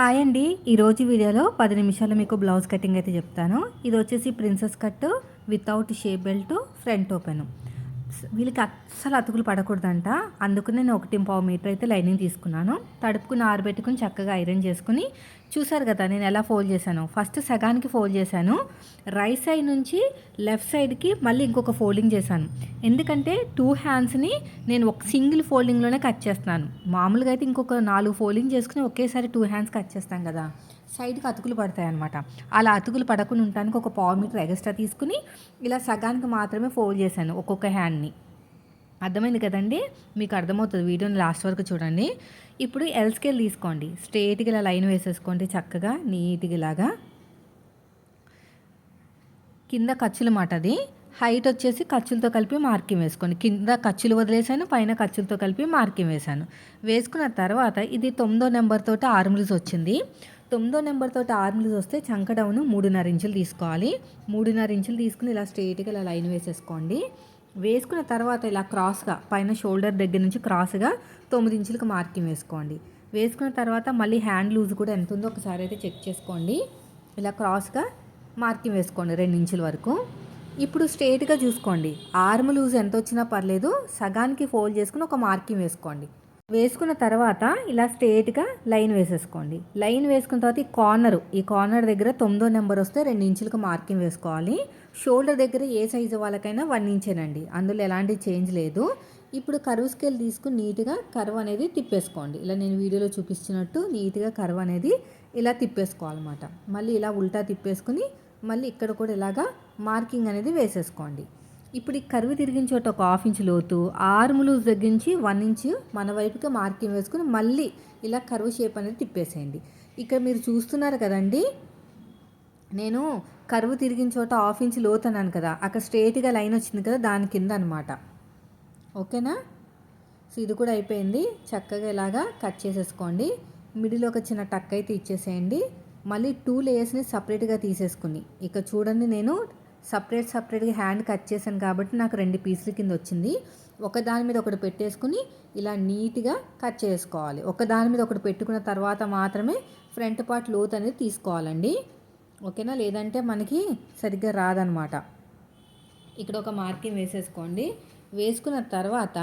Hi అండి. ఈరోజు వీడియోలో పది నిమిషాలు మీకు బ్లౌజ్ కటింగ్ అయితే చెప్తాను. ఇది వచ్చేసి princess cut without shape belt front open. వీళ్ళకి అస్సలు అతుకులు పడకూడదంట. అందుకు నేను ఒకటి పావు మీటర్ అయితే లైనింగ్ తీసుకున్నాను. తడుపుకుని ఆరబెట్టుకుని చక్కగా ఐరన్ చేసుకుని చూసారు కదా నేను ఎలా ఫోల్డ్ చేశాను? ఫస్ట్ సగానికి ఫోల్డ్ చేశాను. రైట్ సైడ్ నుంచి లెఫ్ట్ సైడ్కి మళ్ళీ ఇంకొక ఫోల్డింగ్ చేశాను. ఎందుకంటే టూ హ్యాండ్స్ని నేను ఒక సింగిల్ ఫోల్డింగ్లోనే కట్ చేస్తున్నాను. మామూలుగా అయితే ఇంకొక నాలుగు ఫోల్డింగ్ చేసుకుని ఒకేసారి టూ హ్యాండ్స్ కట్ చేస్తాం కదా. సైడ్కి అతుకులు పడతాయి అనమాట అలా అతుకులు పడకుండా ఉండటానికి ఒక పావు మీటర్ ఎక్స్ట్రా తీసుకుని ఇలా సగానికి మాత్రమే ఫోల్డ్ చేశాను ఒక్కొక్క హ్యాండ్ని. అర్థమైంది కదండి? మీకు అర్థమవుతుంది వీడియోని లాస్ట్ వరకు చూడండి. ఇప్పుడు ఎల్ స్కేల్ తీసుకోండి. స్ట్రేట్గా ఇలా లైన్ వేసేసుకోండి చక్కగా నీట్గా ఇలాగా. కింద ఖర్చుల మాట అది. హైట్ వచ్చేసి ఖర్చులతో కలిపి మార్కింగ్ వేసుకోండి. కింద ఖర్చులు వదిలేసాను పైన ఖర్చులతో కలిపి మార్కింగ్ వేశాను. వేసుకున్న తర్వాత ఇది తొమ్మిదో నెంబర్తో ఆర్మ్రీస్ వచ్చింది. తొమ్మిదో నెంబర్ తోటి వస్తే చంక డౌన్ మూడున్నర ఇంచులు తీసుకోవాలి. మూడున్నర ఇంచులు తీసుకుని ఇలా స్ట్రైట్గా ఇలా లైన్ వేసేసుకోండి. వేసుకున్న తర్వాత ఇలా క్రాస్గా పైన షోల్డర్ దగ్గర నుంచి క్రాస్గా తొమ్మిది ఇంచులకు మార్కింగ్ వేసుకోండి. వేసుకున్న తర్వాత మళ్ళీ హ్యాండ్ లూజ్ కూడా ఎంత ఉందో ఒకసారి అయితే చెక్ చేసుకోండి. ఇలా క్రాస్గా మార్కింగ్ వేసుకోండి రెండు ఇంచుల వరకు. ఇప్పుడు స్ట్రేట్గా చూసుకోండి. ఆర్మ్ లూజ్ ఎంత వచ్చినా పర్లేదు సగానికి ఫోల్డ్ చేసుకుని ఒక మార్కింగ్ వేసుకోండి. వేసుకున్న తర్వాత ఇలా స్ట్రేట్గా లైన్ వేసేసుకోండి. లైన్ వేసుకున్న తర్వాత ఈ కార్నర్ ఈ కార్నర్ దగ్గర తొమ్మిదో నెంబర్ వస్తే రెండు ఇంచులకు మార్కింగ్ వేసుకోవాలి. షోల్డర్ దగ్గర ఏ సైజు వాళ్ళకైనా వన్ ఇంచేనండి. అందులో ఎలాంటి చేంజ్ లేదు. ఇప్పుడు కరువు స్కేల్ తీసుకుని నీట్గా కరువు అనేది తిప్పేసుకోండి. ఇలా నేను వీడియోలో చూపిస్తున్నట్టు నీట్గా కరువు అనేది ఇలా తిప్పేసుకోవాలన్నమాట. మళ్ళీ ఇలా ఉల్టా తిప్పేసుకుని మళ్ళీ ఇక్కడ కూడా ఇలాగా మార్కింగ్ అనేది వేసేసుకోండి. ఇప్పుడు ఈ కరువు తిరిగిన చోట ఒక హాఫ్ ఇంచ్ లోతు ఆర్మ్ లూజ్ దగ్గర నుంచి వన్ ఇంచ్ మన వైపుకి మార్కింగ్ వేసుకుని మళ్ళీ ఇలా కరువు షేప్ అనేది తిప్పేసేయండి. ఇక్కడ మీరు చూస్తున్నారు కదండి నేను కరువు తిరిగిన చోట హాఫ్ ఇంచ్ లోతు అన్నాను కదా అక్కడ స్ట్రేట్గా లైన్ వచ్చింది కదా దాని కింద అనమాట ఓకేనా? సో ఇది కూడా అయిపోయింది. చక్కగా ఇలాగా కట్ చేసేసుకోండి. మిడిల్ ఒక చిన్న టక్ అయితే ఇచ్చేసేయండి. మళ్ళీ టూ లేయర్స్ని సపరేట్గా తీసేసుకుని ఇక చూడండి నేను సపరేట్ సపరేట్గా హ్యాండ్ కట్ చేశాను కాబట్టి నాకు రెండు పీసుల కింద వచ్చింది. ఒక దాని మీద ఒకటి పెట్టేసుకుని ఇలా నీట్గా కట్ చేసుకోవాలి. ఒక దాని మీద ఒకటి పెట్టుకున్న తర్వాత మాత్రమే ఫ్రంట్ పార్ట్ లోత్ అనేది తీసుకోవాలండి. ఓకేనా? లేదంటే మనకి సరిగ్గా రాదనమాట. ఇక్కడ ఒక మార్కింగ్ వేసేసుకోండి. వేసుకున్న తర్వాత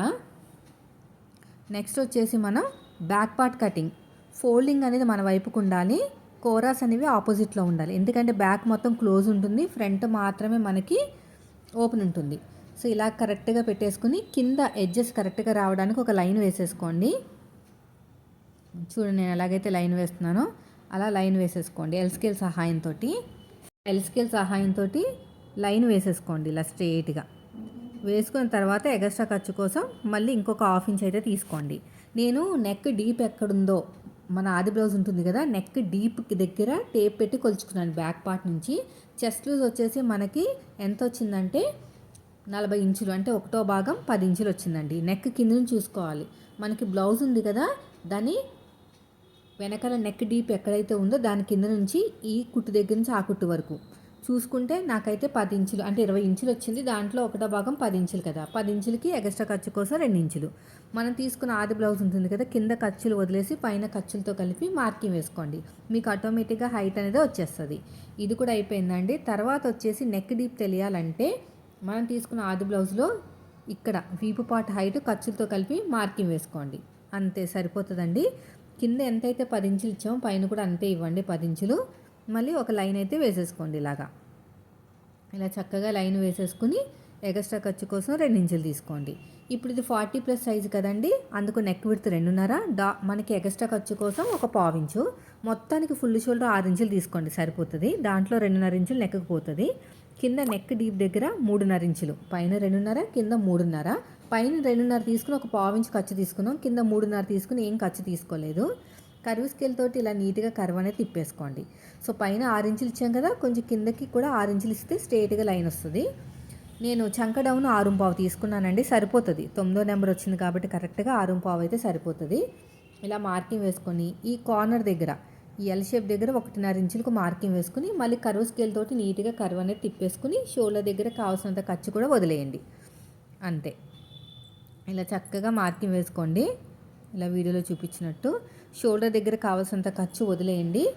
నెక్స్ట్ వచ్చేసి మనం బ్యాక్ పార్ట్ కటింగ్. ఫోల్డింగ్ అనేది మన వైపుకు ఉండాలి. కోరాస్ అనేవి ఆపోజిట్లో ఉండాలి. ఎందుకంటే బ్యాక్ మొత్తం క్లోజ్ ఉంటుంది. ఫ్రంట్ మాత్రమే మనకి ఓపెన్ ఉంటుంది. సో ఇలా కరెక్ట్గా పెట్టేసుకుని కింద ఎడ్జెస్ కరెక్ట్గా రావడానికి ఒక లైన్ వేసేసుకోండి. చూడండి నేను ఎలాగైతే లైన్ వేస్తున్నానో అలా లైన్ వేసేసుకోండి. ఎల్ స్కేల్ సహాయంతో ఎల్ స్కేల్ సహాయంతో లైన్ వేసేసుకోండి ఇలా స్ట్రేట్గా. వేసుకున్న తర్వాత ఎగస్ట్రా ఖర్చు కోసం మళ్ళీ ఇంకొక హాఫ్ ఇంచ్ అయితే తీసుకోండి. నేను నెక్ డీప్ ఎక్కడుందో మన ఆది బ్లౌజ్ ఉంటుంది కదా నెక్ డీప్ దగ్గర టేప్ పెట్టి కొలుచుకున్నాను బ్యాక్ పార్ట్ నుంచి. చెస్ట్ లూజ్ వచ్చేసి మనకి ఎంత వచ్చిందంటే నలభై ఇంచులు అంటే ఒకటో భాగం పది ఇంచులు వచ్చిందండి. నెక్ కింద నుంచి చూసుకోవాలి. మనకి బ్లౌజ్ ఉంది కదా దాని వెనకాల నెక్ డీప్ ఎక్కడైతే ఉందో దాని కింద నుంచి ఈ కుట్టు దగ్గర నుంచి ఆ కుట్టు వరకు. చూసుకుంటే నాకైతే పది ఇంచులు అంటే ఇరవై ఇంచులు వచ్చింది. దాంట్లో ఒకటో భాగం పది ఇంచులు కదా. పది ఇంచులకి ఎక్స్ట్రా ఖర్చు కోసం రెండు ఇంచులు. మనం తీసుకున్న ఆది బ్లౌజ్ ఉంటుంది కదా కింద ఖర్చులు వదిలేసి పైన ఖర్చులతో కలిపి మార్కింగ్ వేసుకోండి. మీకు ఆటోమేటిక్గా హైట్ అనేది వచ్చేస్తుంది. ఇది కూడా అయిపోయిందండి. తర్వాత వచ్చేసి నెక్ డీప్ తెలియాలంటే మనం తీసుకున్న ఆది బ్లౌజ్లో ఇక్కడ వీపు పాటు హైట్ ఖర్చులతో కలిపి మార్కింగ్ వేసుకోండి. అంతే సరిపోతుందండి. కింద ఎంతైతే పది ఇంచులు ఇచ్చామో పైన కూడా అంతే ఇవ్వండి పది ఇంచులు. మళ్ళీ ఒక లైన్ అయితే వేసేసుకోండి ఇలాగా. ఇలా చక్కగా లైన్ వేసేసుకుని ఎక్స్ట్రా ఖర్చు కోసం రెండు ఇంచులు తీసుకోండి. ఇప్పుడు ఇది ఫార్టీ ప్లస్ సైజు కదండి అందుకు నెక్ విడత రెండున్నర. డా మనకి ఎక్స్ట్రా ఖర్చు కోసం ఒక పావించు. మొత్తానికి ఫుల్ షోల్డర్ ఆరు ఇంచులు తీసుకోండి సరిపోతుంది. దాంట్లో రెండున్నర ఇంచులు నెక్కకు పోతుంది. కింద నెక్ డీప్ దగ్గర మూడున్నర ఇంచులు. పైన రెండున్నర కింద మూడున్నర. పైన రెండున్నర తీసుకుని ఒక పావించు ఖర్చు తీసుకున్నాం. కింద మూడున్నర తీసుకుని ఏం ఖర్చు తీసుకోలేదు. కరువు స్కేల్తోటి ఇలా నీట్గా కరువు అనేది తిప్పేసుకోండి. సో పైన ఆరించులు ఇచ్చాం కదా కొంచెం కిందకి కూడా ఆరించులు ఇస్తే స్ట్రేట్గా లైన్ వస్తుంది. నేను చంక డౌన్ ఆరుంపావు తీసుకున్నానండి సరిపోతుంది. తొమ్మిదో నెంబర్ వచ్చింది కాబట్టి కరెక్ట్గా ఆరుంపావు అయితే సరిపోతుంది. ఇలా మార్కింగ్ వేసుకొని ఈ కార్నర్ దగ్గర ఈ ఎల్ షేప్ దగ్గర ఒకటిన్నర ఇంచులకు మార్కింగ్ వేసుకుని మళ్ళీ కరువు స్కేల్ తోటి నీట్గా కరువు అనేది తిప్పేసుకుని షోల్డర్ దగ్గర కావాల్సినంత ఖర్చు కూడా వదిలేయండి. అంతే. ఇలా చక్కగా మార్కింగ్ వేసుకోండి. ఇలా వీడియోలో చూపించినట్టు. షోల్డర్ దగ్గర కావాల్సినంత ఖర్చు వదిలేయండి.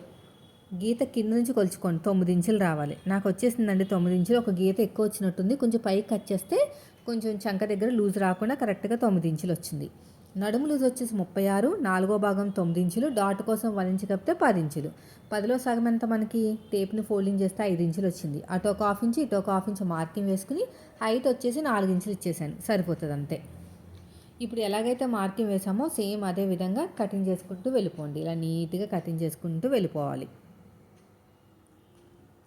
గీత కింద నుంచి కొలుచుకోండి. తొమ్మిది ఇంచులు రావాలి. నాకు వచ్చేసిందండి తొమ్మిది ఇంచులు. ఒక గీత ఎక్కువ వచ్చినట్టుంది. కొంచెం పైకి కట్ చేస్తే కొంచెం చంక దగ్గర లూజ్ రాకుండా కరెక్ట్గా తొమ్మిది ఇంచులు వచ్చింది. నడుము లూజ్ వచ్చేసి ముప్పై ఆరు. నాలుగో భాగం తొమ్మిది ఇంచులు. డాట్ కోసం వన్ ఇంచు కప్పితే పది ఇంచులు. పదిలో సగం ఎంత మనకి? టేప్ని ఫోల్డింగ్ చేస్తే ఐదు ఇంచులు వచ్చింది. అటు ఒక హాఫ్ ఇంచు ఇటు ఒక హాఫ్ ఇంచు మార్కింగ్ వేసుకుని హైట్ వచ్చేసి నాలుగు ఇంచులు ఇచ్చేసాను. సరిపోతుంది అంతే. ఇప్పుడు ఎలాగైతే మార్కింగ్ వేసామో సేమ్ అదే విధంగా కటింగ్ చేసుకుంటూ వెళ్ళిపోండి. ఇలా నీట్గా కటింగ్ చేసుకుంటూ వెళ్ళిపోవాలి.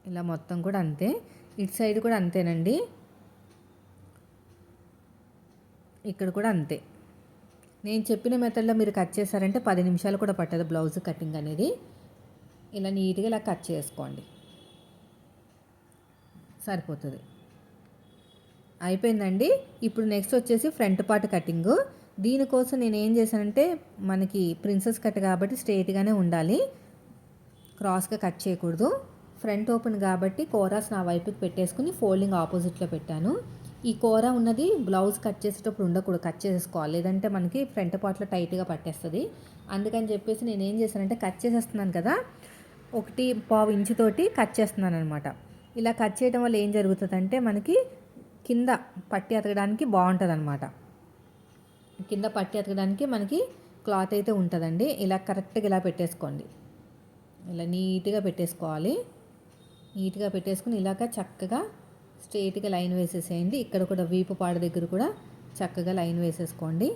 ఇలా మొత్తం కూడా అంతే. ఇటు సైడ్ కూడా అంతేనండి. ఇక్కడ కూడా అంతే. నేను చెప్పిన మెథడ్లో మీరు కట్ చేశారంటే పది నిమిషాలు కూడా పట్టదు బ్లౌజ్ కటింగ్ అనేది. ఇలా నీట్గా ఇలా కట్ చేసుకోండి. సరిపోతుంది. అయిపోయిందండి. ఇప్పుడు నెక్స్ట్ వచ్చేసి ఫ్రంట్ పార్ట్ కటింగ్ దీనికోసం నేను ఏం చేశానంటే మనకి ప్రిన్సెస్ కట్ కాబట్టి స్ట్రైట్గానే ఉండాలి. క్రాస్గా కట్ చేయకూడదు. ఫ్రంట్ ఓపెన్ కాబట్టి కోరాస్ నా వైపుకి పెట్టేసుకుని ఫోల్డింగ్ ఆపోజిట్లో పెట్టాను. ఈ కూర ఉన్నది బ్లౌజ్ కట్ చేసేటప్పుడు ఉండకూడదు. కట్ చేసేసుకోవాలి. లేదంటే మనకి ఫ్రంట్ పార్ట్లో టైట్గా పట్టేస్తుంది. అందుకని చెప్పేసి నేను ఏం చేశానంటే కట్ చేసేస్తున్నాను కదా. ఒకటి పావు ఇంచుతోటి కట్ చేస్తున్నాను అనమాట ఇలా కట్ చేయడం వల్ల ఏం జరుగుతుందంటే మనకి కింద పట్టి అతకడానికి బాగుంటుంది అనమాట కింద పట్టి అతకడానికి మనకి క్లాత్ అయితే ఉంటుందండి. ఇలా కరెక్ట్గా ఇలా పెట్టేసుకోండి. ఇలా నీట్గా పెట్టేసుకోవాలి. నీట్గా పెట్టేసుకుని ఇలాగ చక్కగా స్ట్రైట్గా లైన్ వేసేసేయండి. ఇక్కడ కూడా వీపు పాడ దగ్గర కూడా చక్కగా లైన్ వేసేసుకోండి.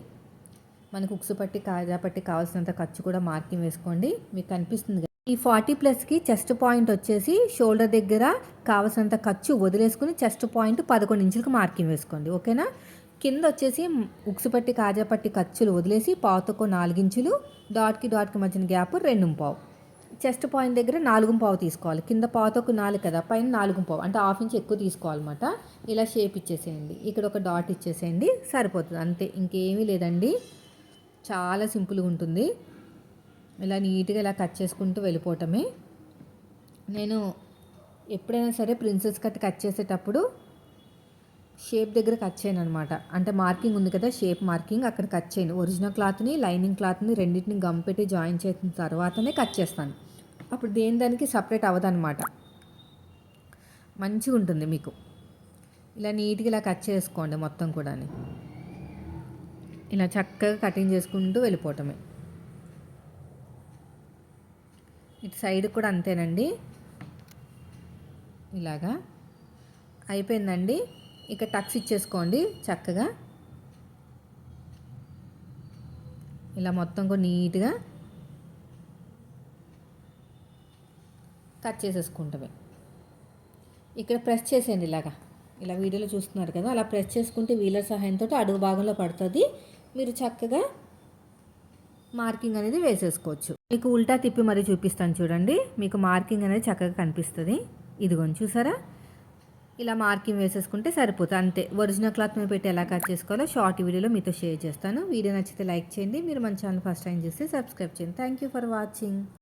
మనకు ఉక్సు పట్టి కాజా పట్టి కావాల్సినంత ఖర్చు కూడా మార్కింగ్ వేసుకోండి. మీకు కనిపిస్తుంది ఈ ఫార్టీ ప్లస్కి చెస్ట్ పాయింట్ వచ్చేసి షోల్డర్ దగ్గర కావాల్సినంత ఖర్చు వదిలేసుకుని చెస్ట్ పాయింట్ పదకొండు ఇంచులకు మార్కింగ్ వేసుకోండి ఓకేనా? కింద వచ్చేసి ఉక్సుపట్టి పట్టి ఖర్చులు వదిలేసి పావుతకు నాలుగించులు డాట్కి డాట్కి మధ్యన గ్యాప్ రెండు పావు. చెస్ట్ పాయింట్ దగ్గర నాలుగు పావు తీసుకోవాలి. కింద పావుతకు నాలుగు కదా పైన నాలుగు పావు అంటే హాఫ్ ఇంచ్ ఎక్కువ తీసుకోవాలన్నమాట. ఇలా షేప్ ఇచ్చేసేయండి. ఇక్కడ ఒక డాట్ ఇచ్చేసేయండి సరిపోతుంది. అంతే ఇంకేమీ లేదండి. చాలా సింపుల్గా ఉంటుంది. ఇలా నీట్గా ఇలా కట్ చేసుకుంటూ వెళ్ళిపోవటమే. నేను ఎప్పుడైనా సరే ప్రిన్సెస్ కట్ కట్ చేసేటప్పుడు షేప్ దగ్గర కట్ చేయను అనమాట అంటే మార్కింగ్ ఉంది కదా షేప్ మార్కింగ్ అక్కడ కట్ చేయను. ఒరిజినల్ క్లాత్ని లైనింగ్ క్లాత్ని రెండింటిని గమ్ పెట్టి జాయిన్ చేసిన తర్వాతనే కట్ చేస్తాను. అప్పుడు దేని దానికి సపరేట్ అవ్వదనమాట మంచిగా ఉంటుంది మీకు. ఇలా నీట్గా ఇలా కట్ చేసుకోండి మొత్తం కూడా ఇలా చక్కగా కటింగ్ చేసుకుంటూ వెళ్ళిపోవటమే. ఇటు సైడ్ కూడా అంతేనండి. ఇలాగా అయిపోయిందండి. ఇక టక్స్ ఇచ్చేసుకోండి చక్కగా. ఇలా మొత్తం కూడా నీట్గా కట్ చేసేసుకుంటామే. ఇక్కడ ప్రెస్ చేసేయండి ఇలాగా. ఇలా వీడియోలో చూస్తున్నారు కదా అలా ప్రెస్ చేసుకుంటే వీలర్ సహాయంతో అడుగు భాగంలో పడుతుంది. మీరు చక్కగా మార్కింగ్ అనేది వేసేసుకోవచ్చు. మీకు ఉల్టా తిప్పి మరీ చూపిస్తాను చూడండి. మీకు మార్కింగ్ అనేది చక్కగా కనిపిస్తుంది. ఇదిగోని చూసారా? ఇలా మార్కింగ్ వేసేసుకుంటే సరిపోతుంది. అంతే. ఒరిజినల్ క్లాత్ మీద పెట్టి ఎలా కట్ చేసుకోవాలో షార్ట్ వీడియోలో మీతో షేర్ చేస్తాను. వీడియో నచ్చితే లైక్ చేయండి. మీరు మన ఛానల్ ఫస్ట్ టైం చూస్తే సబ్స్క్రైబ్ చేయండి. Thank you for watching